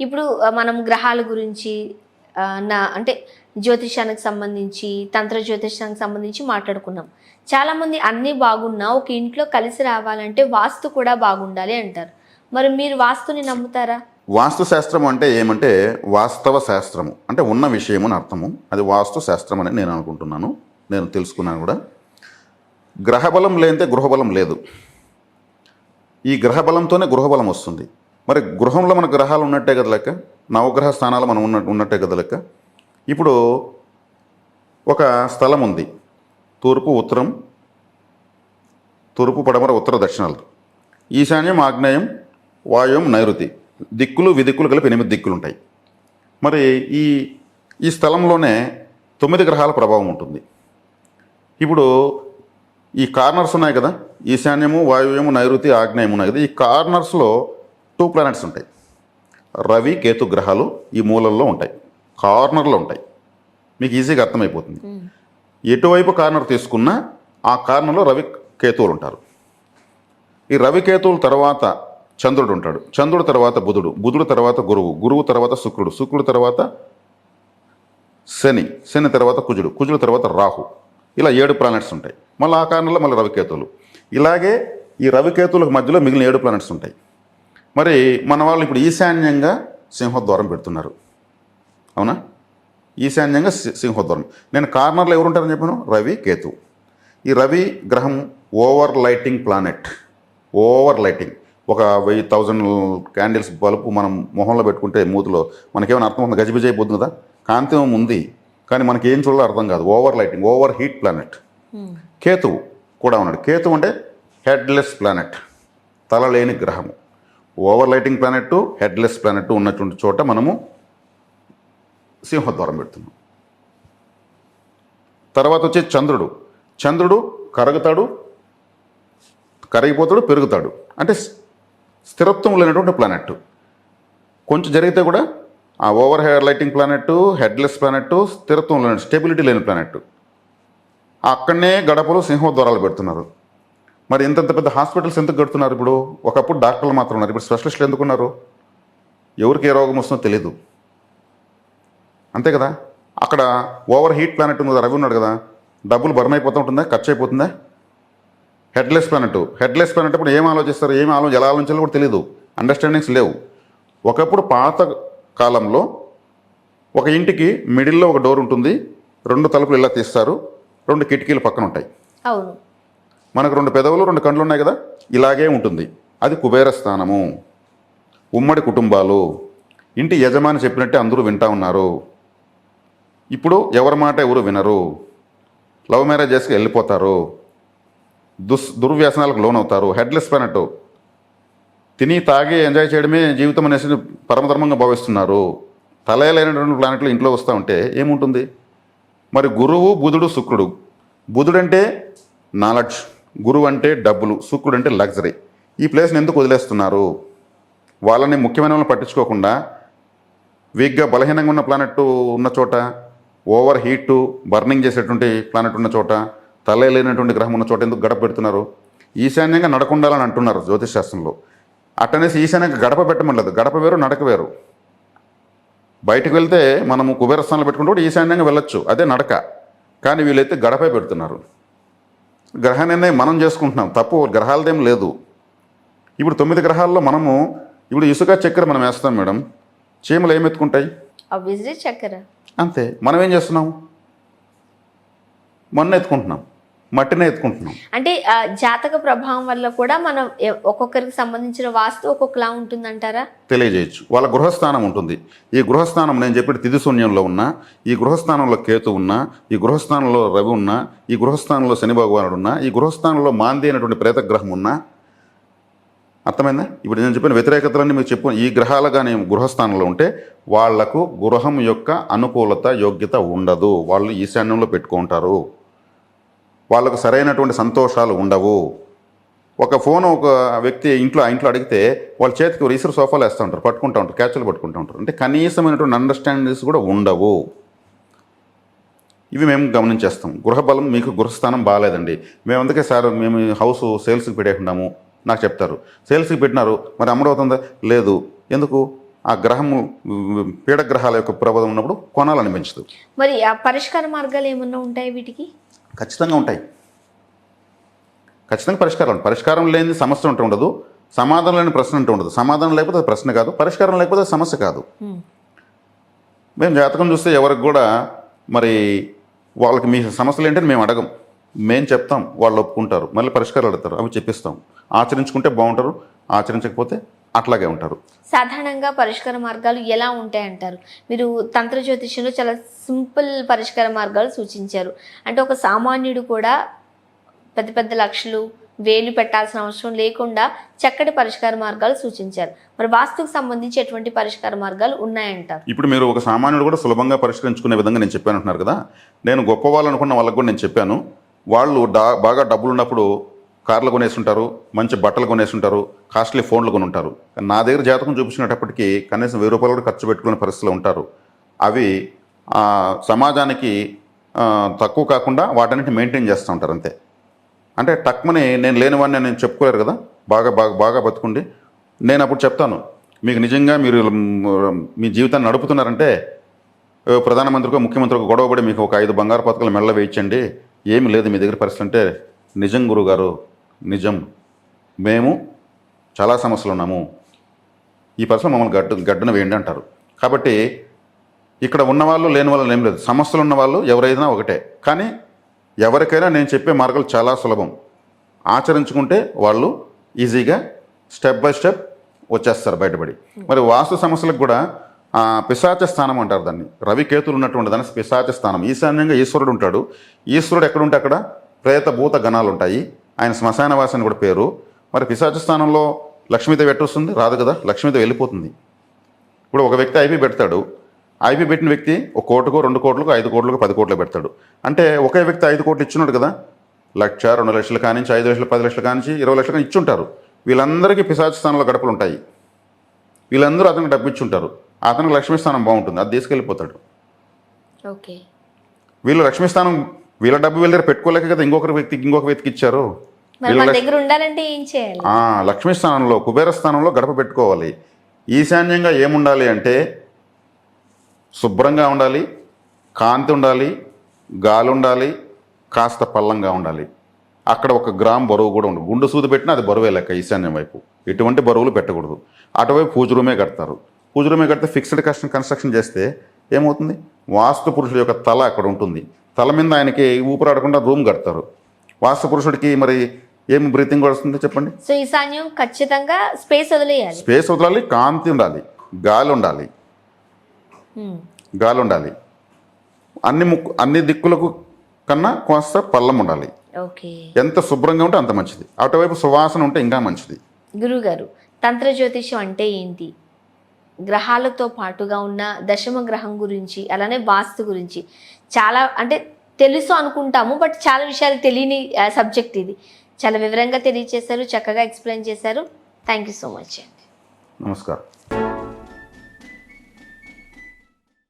ఇప్పుడు మనం గ్రహాల గురించి నా అంటే జ్యోతిషానికి సంబంధించి తంత్ర జ్యోతిషానికి సంబంధించి మాట్లాడుకున్నాం. చాలామంది అన్నీ బాగున్నా ఒక ఇంట్లో కలిసి రావాలంటే వాస్తు కూడా బాగుండాలి అంటారు. మరి మీరు వాస్తుని నమ్ముతారా? వాస్తు శాస్త్రం అంటే ఏమంటే వాస్తవ శాస్త్రము. అంటే ఉన్న విషయము అని అర్థము. అది వాస్తు శాస్త్రం అని నేను అనుకుంటున్నాను. నేను తెలుసుకున్నాను కూడా. గ్రహబలం లేనితే గృహబలం లేదు. ఈ గ్రహబలంతోనే గృహబలం వస్తుంది. మరి గృహంలో మన గ్రహాలు ఉన్నట్టే కదా లెక్క? నవగ్రహ స్థానాలు మనం ఉన్న ఉన్నట్టే కదా లెక్క? ఇప్పుడు ఒక స్థలం ఉంది. తూర్పు ఉత్తరం తూర్పు పడమర ఉత్తర దక్షిణాలు. ఈశాన్యం ఆగ్నేయం వాయుం నైరుతి. దిక్కులు విదిక్కులు కలిపి ఎనిమిది దిక్కులు ఉంటాయి. మరి ఈ ఈ స్థలంలోనే తొమ్మిది గ్రహాల ప్రభావం ఉంటుంది. ఇప్పుడు ఈ కార్నర్స్ ఉన్నాయి కదా? ఈశాన్యము వాయువ్యము నైరుతి ఆగ్నేయం ఉన్నాయి కదా? ఈ కార్నర్స్లో టూ ప్లానెట్స్ ఉంటాయి. రవి కేతు గ్రహాలు ఈ మూలల్లో ఉంటాయి. కార్నర్లో ఉంటాయి. మీకు ఈజీగా అర్థమైపోతుంది. ఎటువైపు కార్నర్ తీసుకున్నా ఆ కార్నర్లో రవి కేతువులు ఉంటారు. ఈ రవి కేతువుల తర్వాత చంద్రుడు ఉంటాడు. చంద్రుడు తర్వాత బుధుడు బుధుడు తర్వాత గురువు గురువు తర్వాత శుక్రుడు శుక్రుడు తర్వాత శని శని తర్వాత కుజుడు కుజుడు తర్వాత రాహు. ఇలా ఏడు ప్లానెట్స్ ఉంటాయి. మళ్ళీ ఆ కారణంలో మళ్ళీ రవికేతువులు ఇలాగే ఈ రవికేతువులకు మధ్యలో మిగిలిన ఏడు ప్లానెట్స్ ఉంటాయి. మరి మన వాళ్ళు ఇప్పుడు ఈశాన్యంగా సింహద్వారం పెడుతున్నారు. అవునా? ఈశాన్యంగా సింహద్వారం. నేను కార్నర్లో ఎవరు ఉంటారని చెప్పాను? రవి కేతు. ఈ రవి గ్రహం over lighting planet. Over lighting. ఒక వెయ్యి థౌజండ్ క్యాండిల్స్ బల్బు మనం మొహంలో పెట్టుకుంటే మూతిలో మనకేమైనా అర్థం ఉంది? గజిబిజి అయిపోతుంది కదా? కాంతివం ఉంది. కానీ మనకి ఏం చూడాలో అర్థం కాదు. Over lighting over heat planet. కేతువు కూడా ఉన్నాడు. కేతు అంటే హెడ్లెస్ ప్లానెట్. తల లేని గ్రహము. Over lighting planet headless planet ఉన్నటువంటి చోట మనము సింహద్వారం పెడుతున్నాం. తర్వాత వచ్చే చంద్రుడు. చంద్రుడు కరుగుతాడు కరిగిపోతాడు పెరుగుతాడు. అంటే స్థిరత్వం లేనటువంటి ప్లానెట్ కొంచెం జరిగితే కూడా ఆ over head lighting planet headless planet స్థిరత్వం లేని స్టెబిలిటీ లేని ప్లానెట్ అక్కడనే గడపలు సింహద్వారాలు పెడుతున్నారు. మరి ఇంతంత పెద్ద హాస్పిటల్స్ ఎందుకు కడుతున్నారు ఇప్పుడు? ఒకప్పుడు డాక్టర్లు మాత్రం ఉన్నారు. ఇప్పుడు స్పెషలిస్టులు ఎందుకున్నారు ఎవరికి ఏ రోగం వస్తుందో తెలియదు అంతే కదా? అక్కడ ఓవర్ హీట్ ప్లానెట్ ఉంది రవి ఉన్నాడు కదా. డబ్బులు బర్న్ అయిపోతూ ఉంటుందా? ఖర్చు అయిపోతుందా హెడ్లెస్ ప్లానెట్. హెడ్లెస్ ప్లానెట్ అప్పుడు ఏం ఆలోచిస్తారు? ఏం ఆలోచన ఎలా ఆలోచించాలో కూడా తెలియదు అండర్స్టాండింగ్స్ లేవు. ఒకప్పుడు పాత కాలంలో ఒక ఇంటికి మిడిల్లో ఒక డోర్ ఉంటుంది. రెండు తలుపులు ఇలా తీస్తారు. రెండు కిటికీలు పక్కన ఉంటాయి. అవును. మనకు రెండు పెదవులు రెండు కండ్లు ఉన్నాయి కదా? ఇలాగే ఉంటుంది. అది కుబేర స్థానము. ఉమ్మడి కుటుంబాలు. ఇంటి యజమాని చెప్పినట్టే అందరూ వింటా ఉన్నారు. ఇప్పుడు ఎవరి మాట ఎవరు వినరు. లవ్ మ్యారేజ్ చేసుకు వెళ్ళిపోతారు. దుస్ దుర్వ్యసనాలకు లోనవుతారు. హెడ్లెస్ ప్లానెట్ తిని తాగి ఎంజాయ్ చేయడమే జీవితం అనేసి పరమధర్మంగా భావిస్తున్నారు. తలయలేనటువంటి ప్లానెట్లు ఇంట్లో వస్తూ ఉంటే ఏముంటుంది? మరి గురువు బుధుడు శుక్రుడు. బుధుడు అంటే నాలెడ్జ్. గురువు అంటే డబ్బులు శుక్రుడు అంటే లగ్జరీ. ఈ ప్లేస్ని ఎందుకు వదిలేస్తున్నారు? వాళ్ళని ముఖ్యమైన వాళ్ళని పట్టించుకోకుండా వీక్గా బలహీనంగా ఉన్న ప్లానెట్ ఉన్న చోట ఓవర్ హీట్ బర్నింగ్ చేసేటువంటి ప్లానెట్ ఉన్న చోట తలే లేనటువంటి గ్రహం ఉన్న చోట ఎందుకు గడప పెడుతున్నారు? ఈశాన్యంగా నడకుండాలని అంటున్నారు జ్యోతిష్ శాస్త్రంలో. అట్టనేసి ఈశాన్యంగా గడప పెట్టమనలేదు గడప వేరు నడక వేరు. బయటకు వెళ్తే మనము కుబేరస్థానంలో పెట్టుకుంటే కూడా ఈశాన్యంగా వెళ్ళొచ్చు. అదే నడక. కానీ వీళ్ళైతే గడపే పెడుతున్నారు. గ్రహ నిర్ణయం మనం చేసుకుంటున్నాం. తప్పు గ్రహాలదేం లేదు. ఇప్పుడు తొమ్మిది గ్రహాల్లో మనము ఇప్పుడు ఇసుక చక్కెర మనం వేస్తాం మేడం. చీమలు ఏం ఎత్తుకుంటాయి? చక్కెర. అంతే. మనం ఏం చేస్తున్నాం? మొన్న ఎత్తుకుంటున్నాం. మట్టినే ఎత్తుకుంటున్నాం. అంటే జాతక ప్రభావం వల్ల కూడా మనం ఒక్కొక్కరికి సంబంధించిన వాస్తు ఒక్కొక్కలా ఉంటుందంటారా? తెలియజేయచ్చు. వాళ్ళ గృహస్థానం ఉంటుంది. ఈ గృహస్థానం నేను చెప్పిన తిథి శూన్యంలో ఉన్నా ఈ గృహస్థానంలో కేతు ఉన్నా ఈ గృహస్థానంలో రవి ఉన్నా ఈ గృహస్థానంలో శని భగవానుడు ఉన్నా ఈ గృహస్థానంలో మాంది అనేటువంటి ప్రేతగ్రహం ఉన్నా అర్థమైందా? ఇప్పుడు నేను చెప్పిన వ్యతిరేకతలన్నీ మీకు చెప్పు ఈ గ్రహాలు కానీ గృహస్థానంలో ఉంటే వాళ్ళకు గృహం యొక్క అనుకూలత యోగ్యత ఉండదు. వాళ్ళు ఈశాన్యంలో పెట్టుకుంటారు. వాళ్ళకు సరైనటువంటి సంతోషాలు ఉండవు. ఒక ఫోన్ ఒక వ్యక్తి ఇంట్లో ఇంట్లో అడిగితే వాళ్ళ చేతికి రీసర్ సోఫాలు వేస్తూ ఉంటారు పట్టుకుంటూ ఉంటారు క్యాచ్లు పట్టుకుంటూ ఉంటారు. అంటే కనీసమైనటువంటి అండర్స్టాండింగ్స్ కూడా ఉండవు. ఇవి మేము గమనించేస్తాం. గృహబలం మీకు గృహస్థానం బాగాలేదండి. మేము అందుకే సార్ మేము హౌస్ సేల్స్కి పెట్టేకున్నాము నాకు చెప్తారు. సేల్స్కి పెట్టినారు మరి అమ్మడవుతుందా లేదు. ఎందుకు? ఆ గ్రహము పీడగ్రహాల యొక్క ప్రభావం ఉన్నప్పుడు కొనాలనిపించదు. మరి ఆ పరిష్కార మార్గాలు ఏమన్నా ఉంటాయి వీటికి? ఖచ్చితంగా ఉంటాయి. ఖచ్చితంగా పరిష్కారం ఉంటుంది. పరిష్కారం లేని సమస్య ఉంటూ ఉండదు. సమాధానం లేని ప్రశ్న ఉంటూ ఉండదు. సమాధానం లేకపోతే అది ప్రశ్న కాదు. పరిష్కారం లేకపోతే సమస్య కాదు. మేము జాతకం చూస్తే ఎవరికి కూడా మరి వాళ్ళకి మీ సమస్యలు ఏంటని మేము అడగం. మేము చెప్తాం. వాళ్ళు ఒప్పుకుంటారు. మళ్ళీ పరిష్కారాలు అడుగుతారు. అవి చెప్పిస్తాం. ఆచరించుకుంటే బాగుంటారు. ఆచరించకపోతే అట్లాగే ఉంటారు. సాధారణంగా పరిష్కార మార్గాలు ఎలా ఉంటాయి అంటారు మీరు తంత్ర జ్యోతిష్యంలో చాలా సింపుల్ పరిష్కార మార్గాలు సూచించారు. అంటే ఒక సామాన్యుడు కూడా పెద్ద పెద్ద లక్షలు వేలు పెట్టాల్సిన అవసరం లేకుండా చక్కటి పరిష్కార మార్గాలు సూచించారు. మరి వాస్తుకు సంబంధించి ఎటువంటి పరిష్కార మార్గాలు ఉన్నాయంటారు? ఇప్పుడు మీరు ఒక సామాన్యుడు కూడా సులభంగా పరిష్కరించుకునే విధంగా నేను చెప్పాను అంటున్నారు కదా. నేను గొప్ప వాళ్ళు అనుకున్న వాళ్ళకి కూడా నేను చెప్పాను. వాళ్ళు డా బాగా డబ్బులు ఉన్నప్పుడు కార్లు కొనేసుంటారు మంచి బట్టలు కొనేసుంటారు కాస్ట్లీ ఫోన్లు కొని ఉంటారు కానీ నా దగ్గర జాతకం చూపించినప్పటికీ కనీసం వెయ్యి రూపాయలు కూడా ఖర్చు పెట్టుకునే పరిస్థితులు ఉంటారు. అవి సమాజానికి తక్కువ కాకుండా వాటన్నిటి మెయింటైన్ చేస్తూ ఉంటారు అంతే. అంటే టక్మని నేను లేనివాడిని నేను చెప్పుకోలేరు కదా? బాగా బాగా బాగా బతుకుండి. నేను అప్పుడు చెప్తాను మీకు నిజంగా మీరు మీ జీవితాన్ని నడుపుతున్నారంటే ఏ ప్రధానమంత్రికో ముఖ్యమంత్రికో గొడవపడి మీకు ఒక ఐదు బంగారు పథకాలు మెల్ల వేయించండి. ఏమి లేదు మీ దగ్గర పరిస్థితి అంటే నిజం గురుగారు నిజం. మేము చాలా సమస్యలు ఉన్నాము. ఈ పరిశ్రమ మమ్మల్ని గడ్డు గడ్డున వేయండి అంటారు. కాబట్టి ఇక్కడ ఉన్నవాళ్ళు లేని వాళ్ళు ఏం లేదు. సమస్యలు ఉన్న వాళ్ళు ఎవరైనా ఒకటే. కానీ ఎవరికైనా నేను చెప్పే మార్గాలు చాలా సులభం. ఆచరించుకుంటే వాళ్ళు ఈజీగా స్టెప్ బై స్టెప్ వచ్చేస్తారు బయటపడి. మరి వాస్తు సమస్యలకు కూడా పిశాచ స్థానం అంటారు దాన్ని. రవికేతులు ఉన్నటువంటి దాన్ని పిశాచ స్థానం. ఈశాన్యంగా ఈశ్వరుడు ఉంటాడు. ఈశ్వరుడు ఎక్కడుంటే అక్కడ ప్రేత భూత గణాలు ఉంటాయి. ఆయన శ్మశానవాసి అని కూడా పేరు. మరి పిశాచ స్థానంలో లక్ష్మీదేవి ఎట్టు వస్తుంది? రాదు కదా లక్ష్మీదేవి వెళ్ళిపోతుంది. ఇప్పుడు ఒక వ్యక్తి ఐపీ పెడతాడు. ఐపీ పెట్టిన వ్యక్తి ఒక కోటుకో రెండు కోట్లకు ఐదు కోట్లకు పది కోట్లు పెడతాడు. అంటే ఒకే వ్యక్తి ఐదు కోట్లు ఇచ్చున్నాడు కదా. లక్ష రెండు లక్షలు కానించి ఐదు లక్షలు పది లక్షలు కానించి ఇరవై లక్షలు కానీ ఇచ్చుంటారు. వీళ్ళందరికీ పిశాచ స్థానంలో గడపలు ఉంటాయి. వీళ్ళందరూ అతనికి డబ్బు ఇచ్చుంటారు. అతనికి లక్ష్మీ స్థానం బాగుంటుంది. అది తీసుకెళ్ళిపోతాడు. ఓకే. వీళ్ళు లక్ష్మీ స్థానం వీళ్ళ డబ్బు వీళ్ళ దగ్గర పెట్టుకోలేక కదా ఇంకొకరి వ్యక్తికి ఇంకొక వ్యక్తికి ఇచ్చారు. దగ్గర ఉండాలంటే ఏం చేయాలి? ఆ, లక్ష్మీ స్థానంలో కుబేర స్థానంలో గడప పెట్టుకోవాలి. ఈశాన్యంగా ఏముండాలి అంటే శుభ్రంగా ఉండాలి కాంతి ఉండాలి గాలి ఉండాలి కాస్త పల్లంగా ఉండాలి. అక్కడ ఒక గ్రామ్ బరువు కూడా ఉండదు. గుండు సూది పెట్టినా అది బరువే లెక్క ఈశాన్యం వైపు. ఎటువంటి బరువులు పెట్టకూడదు. అటువైపు పూజ రూమే కడతారు. పూజ రూమే కడితే ఫిక్స్డ్ కన్స్ట్రక్షన్ కన్స్ట్రక్షన్ చేస్తే ఏమవుతుంది? వాస్తు పురుషుడి యొక్క తల అక్కడ ఉంటుంది. తల మీద ఆయనకి ఊపిరాడకుండా రూమ్ కడతారు. వాస్తు పురుషుడికి మరి ఏం బ్రీతింగ్ వస్తుంది చెప్పండి? సో ఈశాన్యం ఖచ్చితంగా స్పేస్ వదిలేయాలి. స్పేస్ వదలాలి కాంతి ఉండాలి గాలి ఉండాలి. గాలి ఉండాలి. అన్ని ముక్కు అన్ని దిక్కులకు కన్నా కాస్త పల్లం ఉండాలి. ఓకే. ఎంత శుభ్రంగా ఉంటే అంత మంచిది. అటువైపు సువాసన ఉంటే ఇంకా మంచిది. గురుగారు తంత్ర జ్యోతిషం అంటే ఏంటి? గ్రహాలతో పాటుగా ఉన్న దశమ గ్రహం గురించి అలానే వాస్తు గురించి. చాలా అంటే తెలుసు అనుకుంటాము బట్ చాలా విషయాలు తెలియని సబ్జెక్ట్ ఇది. చాలా వివరంగా తెలియచేశారు చక్కగా ఎక్స్ప్లెయిన్ చేశారు. థ్యాంక్ యూ సో మచ్ అండి. నమస్కారం.